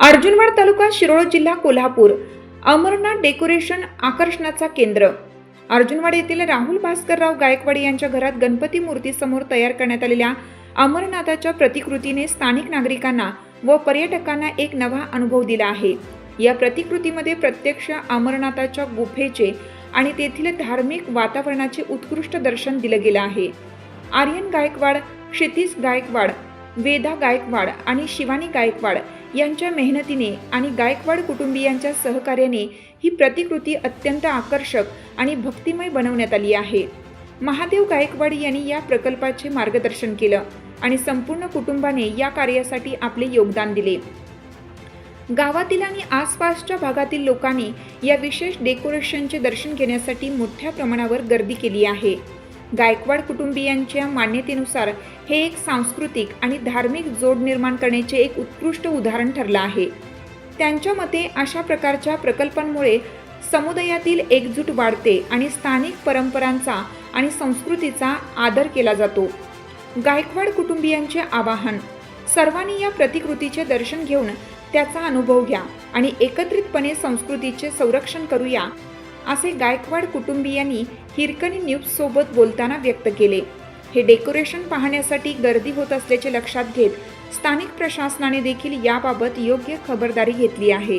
अर्जुनवाड तालुका शिरोळ जिल्हा कोल्हापूर अमरनाथ डेकोरेशन आकर्षणाचा केंद्र. अर्जुनवाड येथील राहुल भास्करराव गायकवाडी यांच्या घरात गणपती मूर्तीसमोर तयार करण्यात आलेल्या अमरनाथाच्या प्रतिकृतीने स्थानिक नागरिकांना व पर्यटकांना एक नवा अनुभव दिला आहे. या प्रतिकृतीमध्ये प्रत्यक्ष अमरनाथाच्या गुफेचे आणि तेथील धार्मिक वातावरणाचे उत्कृष्ट दर्शन दिलं गेलं आहे. आर्यन गायकवाड क्षितिज गायकवाड वेदा गायकवाड आणि शिवानी गायकवाड यांच्या मेहनतीने आणि गायकवाड कुटुंबियांच्या सहकार्याने ही प्रतिकृती अत्यंत आकर्षक आणि भक्तिमय बनवण्यात आली आहे. महादेव गायकवाड यांनी या प्रकल्पाचे मार्गदर्शन केलं आणि संपूर्ण कुटुंबाने या कार्यासाठी आपले योगदान दिले. गावातील आणि आसपासच्या भागातील लोकांनी या विशेष डेकोरेशनचे दर्शन घेण्यासाठी मोठ्या प्रमाणावर गर्दी केली आहे. गायकवाड कुटुंबियांच्या मान्यतेनुसार हे एक सांस्कृतिक आणि धार्मिक जोड निर्माण करण्याचे एक उत्कृष्ट उदाहरण ठरलं आहे. त्यांच्या मते अशा प्रकारच्या प्रकल्पांमुळे समुदायातील एकजूट वाढते आणि स्थानिक परंपरांचा आणि संस्कृतीचा आदर केला जातो. गायकवाड कुटुंबियांचे आवाहन सर्वांनी या प्रतिकृतीचे दर्शन घेऊन त्याचा अनुभव घ्या आणि एकत्रितपणे संस्कृतीचे संरक्षण करूया असे गायकवाड कुटुंबियांनी हिरकणी न्यूजसोबत बोलताना व्यक्त केले. हे डेकोरेशन पाहण्यासाठी गर्दी होत असल्याचे लक्षात घेत स्थानिक प्रशासनाने देखील याबाबत योग्य खबरदारी घेतली आहे.